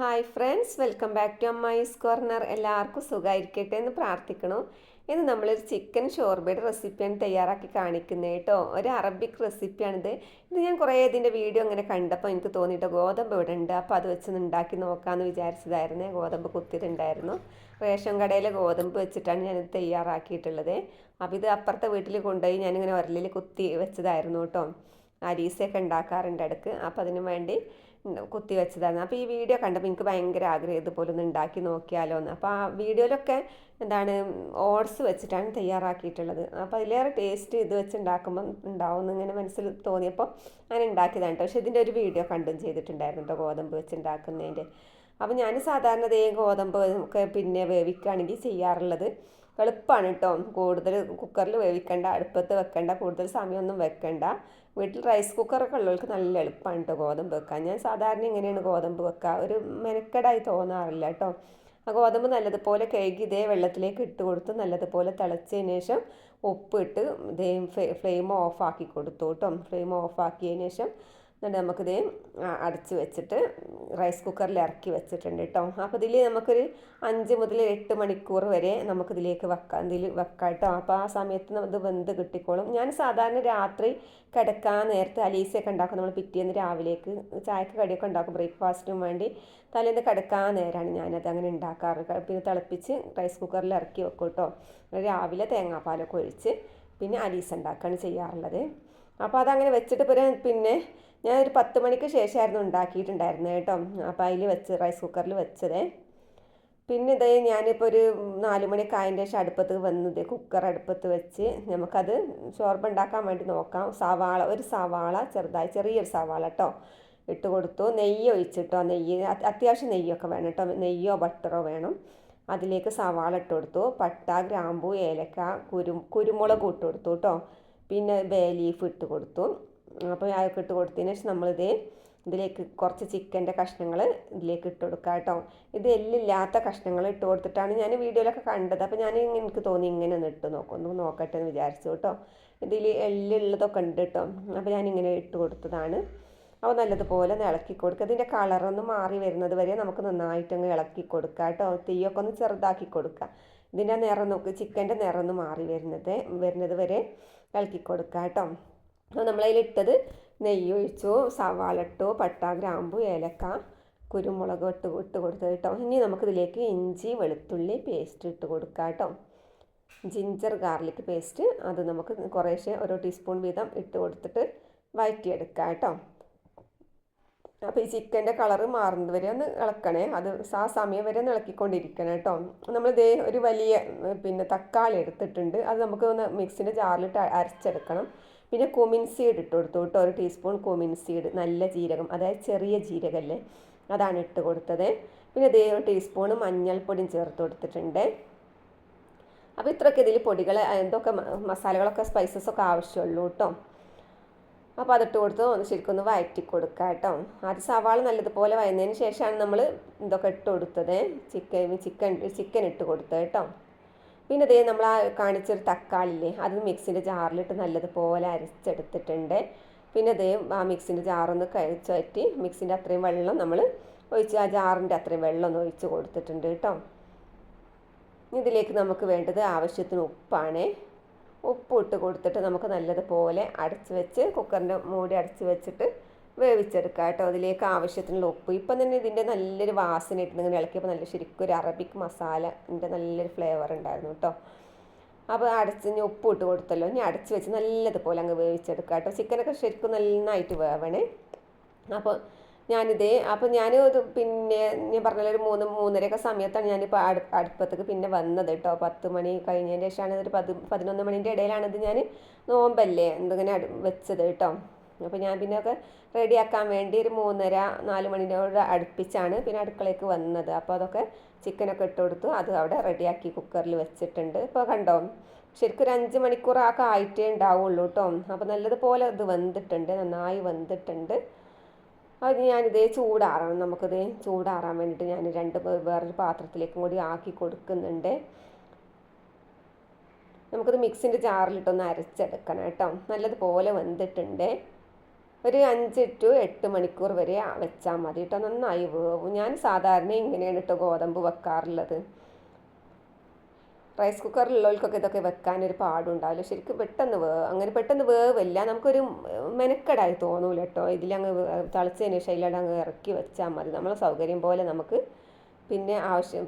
Hi friends welcome back to Ammayi's corner എല്ലാവർക്കും സുഖമായിരിക്കട്ടെ എന്ന് പ്രാർത്ഥിക്കണു. ഇത് നമ്മളൊരു ചിക്കൻ ഷോർബയുടെ റെസിപ്പിയാണ് തയ്യാറാക്കി കാണിക്കുന്നത് കേട്ടോ. ഒരു അറബിക് റെസിപ്പിയാണിത് ഇത് ഞാൻ കുറേ ഇതിന്റെ വീഡിയോ അങ്ങനെ കണ്ടപ്പോൾ എനിക്ക് തോന്നിയിട്ട് ഗോതമ്പ് ഇവിടെ ഉണ്ട് അപ്പോൾ അത് വെച്ച് ഉണ്ടാക്കി നോക്കാമെന്ന് വിചാരിച്ചതായിരുന്നു. ഗോതമ്പ് കുത്തിയിട്ടുണ്ടായിരുന്നു. റേഷൻ കടയിലെ ഗോതമ്പ് വെച്ചിട്ടാണ് ഞാനിത് തയ്യാറാക്കിയിട്ടുള്ളത്. അപ്പോൾ ഇത് അപ്പുറത്തെ വീട്ടിൽ കൊണ്ടുപോയി ഞാനിങ്ങനെ ഉരലിൽ കുത്തി വെച്ചതായിരുന്നു കേട്ടോ. അരീസയൊക്കെ ഉണ്ടാക്കാറുണ്ട് ഇടയ്ക്ക്. അപ്പോൾ അതിന് വേണ്ടി കുത്തി വെച്ചതായിരുന്നു അപ്പോൾ ഈ വീഡിയോ കണ്ടപ്പോൾ എനിക്ക് ഭയങ്കര ആഗ്രഹം ഇതുപോലെ ഒന്ന് ഉണ്ടാക്കി നോക്കിയാലോ എന്ന് അപ്പോൾ ആ വീഡിയോയിലൊക്കെ എന്താണ് ഓട്സ് വെച്ചിട്ടാണ് തയ്യാറാക്കിയിട്ടുള്ളത്. അപ്പോൾ അതിലേറെ ടേസ്റ്റ് ഇത് വെച്ച് ഉണ്ടാക്കുമ്പം ഉണ്ടാവും എന്നിങ്ങനെ മനസ്സിൽ തോന്നിയപ്പോൾ അങ്ങനെ ഉണ്ടാക്കിയതാണ് കേട്ടോ പക്ഷേ ഇതിന്റെ ഒരു വീഡിയോ കണ്ടും ചെയ്തിട്ടുണ്ടായിരുന്നു കേട്ടോ ഗോതമ്പ് വെച്ച് ഉണ്ടാക്കുന്നതിന്റെ അപ്പോൾ ഞാൻ സാധാരണ ദേ ഗോതമ്പ് ഒക്കെ പിന്നെ വേവിക്കുകയാണെങ്കിൽ ചെയ്യാറുള്ളത്. എളുപ്പമാണ് കേട്ടോ കൂടുതൽ കുക്കറിൽ വേവിക്കണ്ട അടുപ്പത്ത് വെക്കണ്ട കൂടുതൽ സമയമൊന്നും വെക്കണ്ട. വീട്ടിൽ റൈസ് കുക്കറൊക്കെ ഉള്ളവർക്ക് നല്ല എളുപ്പമാണ് കേട്ടോ ഗോതമ്പ് വെക്കാൻ. ഞാൻ സാധാരണ ഇങ്ങനെയാണ് ഗോതമ്പ് വെക്കുക ഒരു മെനക്കെടായി തോന്നാറില്ല കേട്ടോ ആ ഗോതമ്പ് നല്ലതുപോലെ കഴുകി ഇതേ വെള്ളത്തിലേക്ക് ഇട്ട് കൊടുത്ത് നല്ലതുപോലെ തിളച്ചതിന് ശേഷം ഉപ്പിട്ട് ഇതേ ഫ്ലെയിം ഓഫാക്കി കൊടുത്തു കേട്ടോ ഫ്ലെയിം ഓഫാക്കിയതിന് ശേഷം എന്നിട്ട് നമുക്കിത് അടച്ച് വെച്ചിട്ട് റൈസ് കുക്കറിൽ ഇറക്കി വെച്ചിട്ടുണ്ട് കേട്ടോ അപ്പോൾ ഇതിൽ നമുക്കൊരു അഞ്ച് മുതൽ എട്ട് മണിക്കൂർ വരെ നമുക്കിതിലേക്ക് വെക്കാം. ഇതിൽ വെക്കാം കേട്ടോ അപ്പോൾ ആ സമയത്ത് ഇത് വെന്ത് കിട്ടിക്കോളും. ഞാൻ സാധാരണ രാത്രി കിടക്കാൻ നേരത്തെ അലീസയൊക്കെ ഉണ്ടാക്കും. നമ്മൾ പിറ്റേന്ന് രാവിലേക്ക് ചായക്ക് കടിയൊക്കെ ഉണ്ടാക്കും ബ്രേക്ക്ഫാസ്റ്റിനും വേണ്ടി. തലേന്ന് കിടക്കാൻ നേരമാണ് ഞാനത് അങ്ങനെ ഉണ്ടാക്കാറ്. പിന്നെ തിളപ്പിച്ച് റൈസ് കുക്കറിൽ ഇറക്കി വെക്കും കേട്ടോ രാവിലെ തേങ്ങാപ്പാലൊക്കെ ഒഴിച്ച് പിന്നെ അലീസ ഉണ്ടാക്കുകയാണ് ചെയ്യാറുള്ളത്. അപ്പോൾ അതങ്ങനെ വെച്ചിട്ട് പിന്നെ ഞാൻ ഒരു പത്ത് മണിക്ക് ശേഷമായിരുന്നു ഉണ്ടാക്കിയിട്ടുണ്ടായിരുന്നത് കേട്ടോ. അപ്പോൾ അതിൽ വെച്ച് റൈസ് കുക്കറിൽ വെച്ചത്. പിന്നെ ഇതേ ഞാനിപ്പോൾ ഒരു നാല് മണിയൊക്കെ അതിന്റെ ശേഷം അടുപ്പത്ത് വന്നത് കുക്കർ അടുപ്പത്ത് വെച്ച് നമുക്കത് ചോർബ് ഉണ്ടാക്കാൻ വേണ്ടി നോക്കാം. സവാള ഒരു സവാള ചെറുതായി ചെറിയൊരു സവാള കേട്ടോ ഇട്ട് കൊടുത്തു. നെയ്യ് ഒഴിച്ചിട്ടോ നെയ്യ് അത്യാവശ്യം നെയ്യൊക്കെ വേണം കേട്ടോ നെയ്യോ ബട്ടറോ വേണം. അതിലേക്ക് സവാള ഇട്ട് കൊടുത്തു. പട്ട ഗ്രാമ്പു ഏലക്ക കുരു കുരുമുളക് ഇട്ട് കൊടുത്തു കേട്ടോ പിന്നെ ബേ ലീഫ് ഇട്ട് കൊടുത്തു. അപ്പോൾ അതൊക്കെ ഇട്ട് കൊടുത്തതിന് ശേഷം നമ്മളിത് ഇതിലേക്ക് കുറച്ച് ചിക്കന്റെ കഷ്ണങ്ങൾ ഇതിലേക്ക് ഇട്ട് കൊടുക്കുക കേട്ടോ ഇത് എല്ലില്ലാത്ത കഷ്ണങ്ങൾ ഇട്ട് കൊടുത്തിട്ടാണ് ഞാൻ വീഡിയോയിലൊക്കെ കണ്ടത്. അപ്പോൾ ഞാൻ എനിക്ക് തോന്നി ഇങ്ങനെ ഒന്ന് ഇട്ട് നോക്കും. ഒന്ന് നോക്കട്ടെ എന്ന് വിചാരിച്ചു കേട്ടോ. ഇതിൽ എല്ലുള്ളതൊക്കെ ഉണ്ട് കേട്ടോ അപ്പോൾ ഞാനിങ്ങനെ ഇട്ട് കൊടുത്തതാണ്. അപ്പോൾ നല്ലതുപോലെ ഒന്ന് ഇളക്കി കൊടുക്കുക. ഇതിന്റെ കളറൊന്ന് മാറി വരുന്നത് വരെ നമുക്ക് നന്നായിട്ടങ്ങ് ഇളക്കി കൊടുക്കുക കേട്ടോ തീയൊക്കെ ഒന്ന് ചെറുതാക്കി കൊടുക്കുക. ഇതിന്റെ നിറം നോക്ക് ചിക്കന്റെ നിറം ഒന്ന് മാറി വരുന്നത് വരുന്നത് വരെ ഇളക്കി കൊടുക്കുക കേട്ടോ അപ്പോൾ നമ്മളതിലിട്ടത് നെയ്യ് ഒഴിച്ചു സവാള ഇട്ടു പട്ട ഗ്രാമ്പു ഏലക്ക കുരുമുളക് ഇട്ട് ഇട്ട് കൊടുത്തത് കേട്ടോ. ഇനി നമുക്കിതിലേക്ക് ഇഞ്ചി വെളുത്തുള്ളി പേസ്റ്റ് ഇട്ട് കൊടുക്കാം കേട്ടോ. ജിഞ്ചർ ഗാർലിക് പേസ്റ്റ് അത് നമുക്ക് കുറേശ്ശെ ഓരോ ടീസ്പൂൺ വീതം ഇട്ട് കൊടുത്തിട്ട് വഴറ്റിയെടുക്കാം കേട്ടോ. അപ്പോൾ ഈ ചിക്കന്റെ കളറ് മാറുന്നത് വരെ ഒന്ന് ഇളക്കണേ. അത് ആ സമയം വരെ ഒന്ന് ഇളക്കിക്കൊണ്ടിരിക്കണം കേട്ടോ. നമ്മൾ ഇതേ ഒരു വലിയ പിന്നെ തക്കാളി എടുത്തിട്ടുണ്ട്. അത് നമുക്ക് ഒന്ന് മിക്സിന്റെ ജാറിലിട്ട് അരച്ചെടുക്കണം. പിന്നെ കുമിൻ സീഡ് ഇട്ട് കൊടുത്തു കേട്ടോ. ഒരു ടീസ്പൂൺ കുമിൻ സീഡ് നല്ല ജീരകം അതായത് ചെറിയ ജീരകമല്ലേ അതാണ് ഇട്ട് കൊടുത്തത്. പിന്നെ ഇതേ ഒരു ടീസ്പൂൺ മഞ്ഞൾപ്പൊടിയും ചേർത്ത് കൊടുത്തിട്ടുണ്ട്. അപ്പോൾ ഇത്രയൊക്കെ ഇതിൽ പൊടികൾ എന്തൊക്കെ മസാലകളൊക്കെ സ്പൈസസൊക്കെ ആവശ്യമുള്ളൂ കേട്ടോ. അപ്പോൾ അതിട്ട് കൊടുത്ത് ഒന്ന് ശരിക്കും ഒന്ന് വഴറ്റി കൊടുക്കുക കേട്ടോ. ആദ്യം സവാള നല്ലതുപോലെ വയന്നതിന് ശേഷമാണ് നമ്മൾ ഇതൊക്കെ ഇട്ട് കൊടുത്തത്. ചിക്കൻ ചിക്കൻ ചിക്കൻ ഇട്ട് കൊടുത്തത് കേട്ടോ. പിന്നെ ഇതേ നമ്മൾ ആ കാണിച്ചൊരു തക്കാളില്ലേ അത് മിക്സിന്റെ ജാറിലിട്ട് നല്ലതുപോലെ അരച്ചെടുത്തിട്ടുണ്ട്. പിന്നെ ഇതേ ആ മിക്സിന്റെ ജാറൊന്ന് കഴിച്ചുവറ്റി മിക്സിന്റെ അത്രയും വെള്ളം നമ്മൾ ഒഴിച്ച് ആ ജാറിന്റെ അത്രയും വെള്ളം ഒന്ന് ഒഴിച്ച് കൊടുത്തിട്ടുണ്ട് കേട്ടോ. ഇതിലേക്ക് നമുക്ക് വേണ്ടത് ആവശ്യത്തിന് ഉപ്പാണ്. ഉപ്പ് ഇട്ട് കൊടുത്തിട്ട് നമുക്ക് നല്ലതുപോലെ അടച്ച് വെച്ച് കുക്കറിന്റെ മൂടി അടച്ച് വെച്ചിട്ട് വേവിച്ചെടുക്കുക കേട്ടോ. അതിലേക്ക് ആവശ്യത്തിനുള്ള ഉപ്പ്. ഇപ്പം തന്നെ ഇതിന്റെ നല്ലൊരു വാസന ഇട്ട് ഇങ്ങനെ ഇളക്കിയപ്പോൾ നല്ല ശരിക്കും ഒരു അറബിക് മസാലന്റെ നല്ലൊരു ഫ്ലേവർ ഉണ്ടായിരുന്നു കേട്ടോ. അപ്പോൾ അടച്ച് ഇനി ഉപ്പ് ഇട്ട് കൊടുത്തല്ലോ. ഇനി അടച്ച് വെച്ച് നല്ലതുപോലെ അങ്ങ് വേവിച്ചെടുക്കുക കേട്ടോ. ചിക്കനൊക്കെ ശരിക്കും നന്നായിട്ട് വേവണേ. അപ്പോൾ ഞാനിതേ അപ്പോൾ ഞാൻ പിന്നെ ഞാൻ പറഞ്ഞ ഒരു മൂന്ന് മൂന്നരയൊക്കെ സമയത്താണ് ഞാനിപ്പോൾ അടു അടുപ്പത്തേക്ക് പിന്നെ വന്നത് കേട്ടോ. പത്ത് മണി കഴിഞ്ഞതിന് ശേഷമാണ് ഒരു പതി പതിനൊന്ന് മണീന്റെ ഇടയിലാണിത് ഞാൻ നോമ്പല്ലേ എന്തിങ്ങനെ വെച്ചത് കേട്ടോ. അപ്പോൾ ഞാൻ പിന്നെ ഒക്കെ റെഡിയാക്കാൻ വേണ്ടി ഒരു മൂന്നര നാല് മണിനോട് അടുപ്പിച്ചാണ് പിന്നെ അടുക്കളയ്ക്ക് വന്നത്. അപ്പോൾ അതൊക്കെ ചിക്കനൊക്കെ ഇട്ട് കൊടുത്തു. അത് അവിടെ റെഡിയാക്കി കുക്കറിൽ വെച്ചിട്ടുണ്ട്. ഇപ്പോൾ കണ്ടോ ശരിക്കും ഒരു അഞ്ച് മണിക്കൂറൊക്കെ ആയിട്ടേ ഉണ്ടാവുള്ളൂ കേട്ടോ. അപ്പോൾ നല്ലതുപോലെ ഇത് വെന്തിട്ടുണ്ട് നന്നായി വെന്തിട്ടുണ്ട്. അത് ഞാനിതേ ചൂടാറണം നമുക്കിത് ചൂടാറാൻ വേണ്ടിയിട്ട് ഞാൻ രണ്ട് വേറൊരു പാത്രത്തിലേക്കും കൂടി ആക്കി കൊടുക്കുന്നുണ്ട്. നമുക്കിത് മിക്സിന്റെ ജാറിലിട്ടൊന്ന് അരച്ചെടുക്കണം കേട്ടോ. നല്ലതുപോലെ വെന്തിട്ടുണ്ട്. ഒരു അഞ്ച് ടു എട്ട് മണിക്കൂർ വരെ വെച്ചാൽ മതി കേട്ടോ നന്നായി വേവും. ഞാൻ സാധാരണ ഇങ്ങനെയാണ് കേട്ടോ ഗോതമ്പ് വെക്കാറുള്ളത്. റൈസ് കുക്കറിലുള്ളവർക്കൊക്കെ ഇതൊക്കെ വെക്കാനൊരു പാടുണ്ടാവില്ല. ശരിക്കും പെട്ടെന്ന് വേവ് അങ്ങനെ പെട്ടെന്ന് വേവില്ല. നമുക്കൊരു മെനക്കെടായി തോന്നൂല കേട്ടോ ഇതിലങ്ങ് തിളച്ചതിന് ശേഷം അങ്ങ് ഇറക്കി വെച്ചാൽ മതി. നമ്മളെ സൗകര്യം പോലെ നമുക്ക് പിന്നെ ആവശ്യം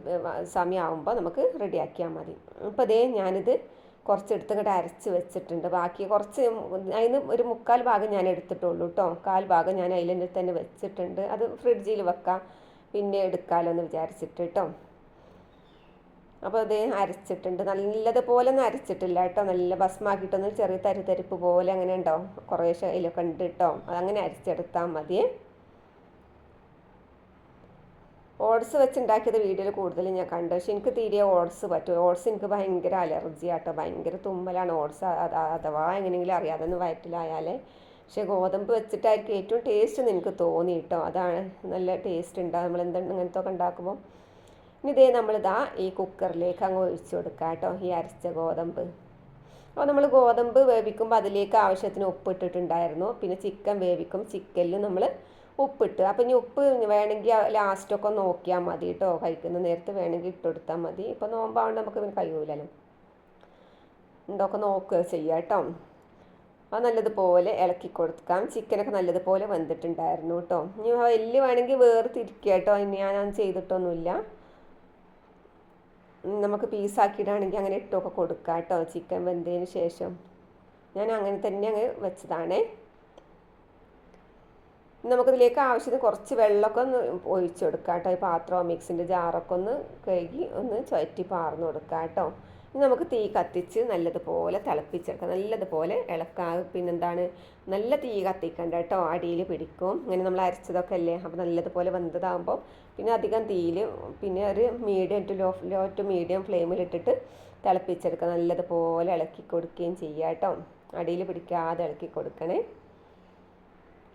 സമയമാകുമ്പോൾ നമുക്ക് റെഡിയാക്കിയാൽ മതി. അപ്പോൾ അതേ ഞാനിത് കുറച്ചെടുത്ത് ഇങ്ങോട്ട് അരച്ച് വെച്ചിട്ടുണ്ട്. ബാക്കി കുറച്ച് അതിന് ഒരു മുക്കാൽ ഭാഗം ഞാൻ എടുത്തിട്ടുള്ളൂ കേട്ടോ കാൽ ഭാഗം ഞാൻ അതിൽ തന്നെ വെച്ചിട്ടുണ്ട്. അത് ഫ്രിഡ്ജിൽ വെക്കാം. പിന്നെ എടുക്കാമല്ലോ എന്ന് വിചാരിച്ചിട്ട് കേട്ടോ അപ്പോൾ അത് അരച്ചിട്ടുണ്ട്. നല്ലതുപോലെ ഒന്നും അരച്ചിട്ടില്ല കേട്ടോ നല്ല ഭസ്മാക്കിയിട്ടൊന്ന് ചെറിയ തരിതരിപ്പ് പോലെ അങ്ങനെ ഉണ്ടോ? കുറേശ്ശെ അതിലൊക്കെ ഉണ്ട് കേട്ടോ അതങ്ങനെ അരച്ചെടുത്താൽ മതിയേ ഓട്സ് വെച്ചുണ്ടാക്കിയത് വീഡിയോയിൽ കൂടുതൽ ഞാൻ കണ്ടു. പക്ഷെ എനിക്ക് തീരെ ഓട്സ് പറ്റും ഓട്സ് എനിക്ക് ഭയങ്കര അലർജി ആട്ടോ. ഭയങ്കര തുമ്മലാണ് ഓട്സ് അഥവാ എങ്ങനെയെങ്കിലും അറിയാതെ വയറ്റിലായാലേ. പക്ഷേ ഗോതമ്പ് വെച്ചിട്ടായിരിക്കും ഏറ്റവും ടേസ്റ്റ് എന്ന് എനിക്ക് തോന്നി കേട്ടോ അതാണ് നല്ല ടേസ്റ്റ് ഉണ്ടാകും നമ്മൾ എന്താണ് ഇങ്ങനത്തെ ഒക്കെ ഉണ്ടാക്കുമ്പോൾ ഇനി ഇതേ നമ്മളിതാ ഈ കുക്കറിലേക്ക് അങ്ങ് ഒഴിച്ചു കൊടുക്കാം കേട്ടോ ഈ അരച്ച ഗോതമ്പ്. അപ്പോൾ നമ്മൾ ഗോതമ്പ് വേവിക്കുമ്പോൾ അതിലേക്ക് ആവശ്യത്തിന് ഉപ്പ് ഇട്ടിട്ടുണ്ടായിരുന്നു പിന്നെ ചിക്കൻ വേവിക്കും. ചിക്കനിൽ നമ്മൾ ഉപ്പിട്ട്. അപ്പം ഇനി ഉപ്പ് വേണമെങ്കിൽ ലാസ്റ്റൊക്കെ നോക്കിയാൽ മതി കേട്ടോ കഴിക്കുന്ന നേരത്ത് വേണമെങ്കിൽ ഇട്ട് കൊടുത്താൽ മതി. ഇപ്പോൾ നോമ്പാണ് നമുക്ക് പിന്നെ കഴിയൂലല്ലോ. ഉണ്ടൊക്കെ നോക്കുക ചെയ്യുക കേട്ടോ അത് നല്ലതുപോലെ ഇളക്കി കൊടുക്കാം. ചിക്കനൊക്കെ നല്ലതുപോലെ വെന്തിട്ടുണ്ടായിരുന്നു കേട്ടോ ഇനി വലിയ വേണമെങ്കിൽ വേറെ തിരിക്കുക കേട്ടോ ഞാനത് ചെയ്തിട്ടൊന്നുമില്ല നമുക്ക് പീസാക്കിയിടാണെങ്കിൽ അങ്ങനെ ഇട്ടൊക്കെ കൊടുക്കാം കേട്ടോ ചിക്കൻ വെന്തതിന് ശേഷം. ഞാൻ അങ്ങനെ തന്നെ അങ്ങ് വെച്ചതാണേ. നമുക്കിതിലേക്ക് ആവശ്യത്തിന് കുറച്ച് വെള്ളമൊക്കെ ഒന്ന് ഒഴിച്ചു കൊടുക്കാം കേട്ടോ. ഈ പാത്രമോ മിക്സിന്റെ ജാറൊക്കെ ഒന്ന് കഴുകി ഒന്ന് ചുറ്റി പാർന്ന് കൊടുക്കാം കേട്ടോ. ഇനി നമുക്ക് തീ കത്തിച്ച് നല്ലതുപോലെ തിളപ്പിച്ചെടുക്കാം. നല്ലതുപോലെ ഇളക്കാം. പിന്നെന്താണ്? നല്ല തീ കത്തിക്കണ്ട കേട്ടോ. അടിയിൽ പിടിക്കും. ഇങ്ങനെ നമ്മൾ അരച്ചതൊക്കെ അല്ലേ? അപ്പോൾ നല്ലതുപോലെ വെന്തതാകുമ്പോൾ പിന്നെ അധികം തീയിൽ പിന്നെ ഒരു medium to low low to medium ഫ്ലെയിമിലിട്ടിട്ട് തിളപ്പിച്ചെടുക്കുക നല്ലതുപോലെ ഇളക്കി കൊടുക്കുകയും ചെയ്യാം കേട്ടോ. അടിയിൽ പിടിക്കാതെ ഇളക്കി കൊടുക്കണേ.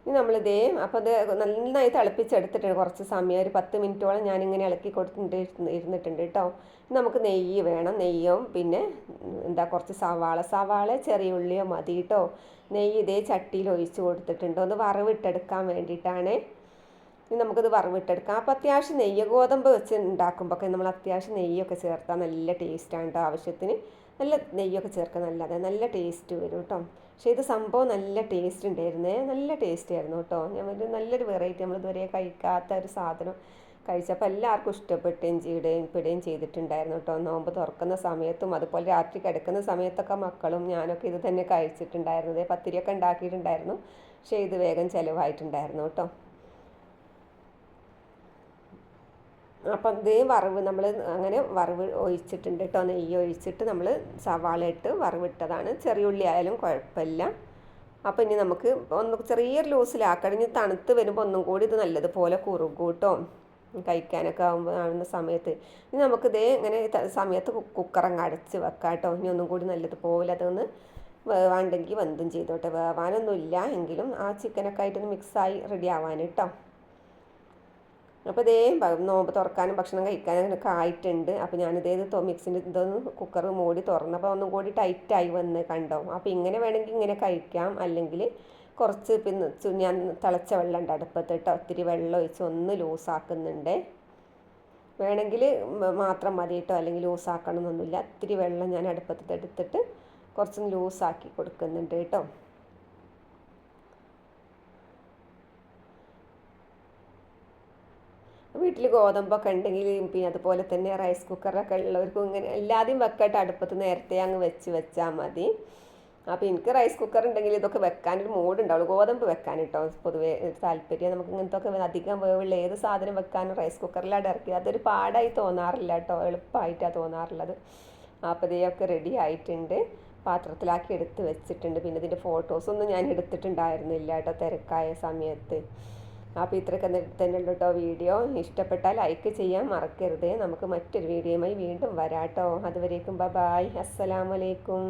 ഇനി നമ്മളിതേ അപ്പോൾ അത് നന്നായി തിളപ്പിച്ചെടുത്തിട്ടുണ്ട്. കുറച്ച് സമയം ഒരു പത്ത് മിനിറ്റോളം ഞാനിങ്ങനെ ഇളക്കി കൊടുത്തിട്ട് ഇരുന്നിട്ടുണ്ട് കേട്ടോ. നമുക്ക് നെയ്യ് വേണം. നെയ്യും പിന്നെ എന്താ കുറച്ച് സവാള. സവാള ചെറിയ ഉള്ളിയോ മതി കേട്ടോ. നെയ്യ് ഇതേ ചട്ടിയിൽ ഒഴിച്ച് കൊടുത്തിട്ടുണ്ട്. ഒന്ന് വറവിട്ടെടുക്കാൻ വേണ്ടിയിട്ടാണ്. ഇനി നമുക്കത് വറവിട്ടെടുക്കാം. അപ്പോൾ അത്യാവശ്യം നെയ്യ് ഗോതമ്പ് വെച്ച് ഉണ്ടാക്കുമ്പോൾ നമ്മൾ അത്യാവശ്യം നെയ്യൊക്കെ ചേർത്താൽ നല്ല ടേസ്റ്റാണ് കേട്ടോ ആവശ്യത്തിന്. നല്ല നെയ്യൊക്കെ ചേർക്കാൻ നല്ലത്. നല്ല ടേസ്റ്റ് വരും കേട്ടോ. പക്ഷേ ഇത് സംഭവം നല്ല ടേസ്റ്റ് ഉണ്ടായിരുന്നേ നല്ല ടേസ്റ്റ് ആയിരുന്നു കേട്ടോ ഞാൻ ഒരു നല്ലൊരു വെറൈറ്റി നമ്മൾ ഇതുവരെ കഴിക്കാത്ത ഒരു സാധനം കഴിച്ചപ്പോൾ എല്ലാവർക്കും ഇഷ്ടപ്പെട്ടുകയും ചെയ്യുകയും ഇപ്പിടുകയും ചെയ്തിട്ടുണ്ടായിരുന്നു കേട്ടോ നോമ്പ് തുറക്കുന്ന സമയത്തും അതുപോലെ രാത്രി കിടക്കുന്ന സമയത്തൊക്കെ മക്കളും ഞാനൊക്കെ ഇത് തന്നെ കഴിച്ചിട്ടുണ്ടായിരുന്നത് പത്തിരിയൊക്കെ ഉണ്ടാക്കിയിട്ടുണ്ടായിരുന്നു. പക്ഷേ ഇത് വേഗം ചിലവായിട്ടുണ്ടായിരുന്നു കേട്ടോ അപ്പം ഇതേ വറവ് നമ്മൾ അങ്ങനെ വറവ് ഒഴിച്ചിട്ടുണ്ട് കേട്ടോ. നെയ്യ് ഒഴിച്ചിട്ട് നമ്മൾ സവാള ഇട്ട് വറവിട്ടതാണ്. ചെറിയ ഉള്ളി ആയാലും കുഴപ്പമില്ല. അപ്പോൾ ഇനി നമുക്ക് ഒന്ന് ചെറിയൊരു ലൂസിലാക്കണം ഇനി തണുത്ത് വരുമ്പോൾ ഒന്നും കൂടി ഇത് നല്ലതുപോലെ കുറുകും കേട്ടോ. കഴിക്കാനൊക്കെ ആകുമ്പോൾ ആവുന്ന സമയത്ത്. ഇനി നമുക്കിതേ ഇങ്ങനെ സമയത്ത് കുക്കറങ്ങ് അടച്ച് വെക്കാം കേട്ടോ. ഇനി ഒന്നും കൂടി നല്ലതുപോലെ അതൊന്ന് വേവാണ്ടെങ്കിൽ വെന്തും ചെയ്തോട്ടെ വേവാനൊന്നുമില്ല. എങ്കിലും ആ ചിക്കനൊക്കെ ആയിട്ടൊന്ന് മിക്സായി റെഡി ആവാൻ കേട്ടോ. അപ്പോൾ ഇതേ നോമ്പ് തുറക്കാനും ഭക്ഷണം കഴിക്കാനും ഒക്കെ ആയിട്ടുണ്ട്. അപ്പോൾ ഞാനിതേ മിക്സിന്റെ ഇതൊന്ന് കുക്കർ മൂടി തുറന്നപ്പോൾ ഒന്നും കൂടി ടൈറ്റായി വന്ന് കണ്ടോ? അപ്പോൾ ഇങ്ങനെ വേണമെങ്കിൽ ഇങ്ങനെ കഴിക്കാം. അല്ലെങ്കിൽ കുറച്ച് പിന്നെ ഞാൻ തിളച്ച വെള്ളം ഉണ്ട് അടുപ്പത്തിട്ട് ഒത്തിരി വെള്ളം ഒഴിച്ച് ഒന്ന് ലൂസാക്കുന്നുണ്ട് വേണമെങ്കിൽ മാത്രം മതി കേട്ടോ. അല്ലെങ്കിൽ ലൂസാക്കണം എന്നൊന്നുമില്ല ഒത്തിരി വെള്ളം ഞാൻ അടുപ്പത്തിട്ട് എടുത്തിട്ട് കുറച്ചൊന്ന് ലൂസാക്കി കൊടുക്കുന്നുണ്ട് കേട്ടോ. വീട്ടിൽ ഗോതമ്പൊക്കെ ഉണ്ടെങ്കിൽ പിന്നെ അതുപോലെ തന്നെ റൈസ് കുക്കറൊക്കെ ഉള്ളവർക്കും ഇങ്ങനെ എല്ലാതെയും വെക്കട്ടെ അടുപ്പത്ത് നേരത്തെ അങ്ങ് വെച്ച് വെച്ചാൽ മതി. അപ്പോൾ എനിക്ക് റൈസ് കുക്കർ ഉണ്ടെങ്കിൽ ഇതൊക്കെ വെക്കാനൊരു മൂഡ് ഉണ്ടാവുള്ളൂ. ഗോതമ്പ് വെക്കാൻ കേട്ടോ പൊതുവേ താല്പര്യം. നമുക്ക് ഇങ്ങനത്തെ ഒക്കെ അധികം വേവുള്ള ഏത് സാധനം വെക്കാനും റൈസ് കുക്കറിലാണ് ഇറക്കി അതൊരു പാടായി തോന്നാറില്ല കേട്ടോ എളുപ്പമായിട്ടാണ് തോന്നാറുള്ളത്. അപ്പോൾ ഇതൊക്കെ റെഡി ആയിട്ടുണ്ട്. പാത്രത്തിലാക്കി എടുത്ത് വെച്ചിട്ടുണ്ട്. പിന്നെ ഇതിന്റെ ഫോട്ടോസൊന്നും ഞാൻ എടുത്തിട്ടുണ്ടായിരുന്നില്ല കേട്ടോ തിരക്കായ സമയത്ത്. അപ്പോൾ ഇത്രയൊക്കെ തന്നെ ഉള്ളൂ കേട്ടോ വീഡിയോ. ഇഷ്ടപ്പെട്ടാൽ ലൈക്ക് ചെയ്യാൻ മറക്കരുത്. നമുക്ക് മറ്റൊരു വീഡിയോയുമായി വീണ്ടും വരാട്ടോ അതുവരേക്കും ബ ബായ് അസ്സലാമലൈക്കും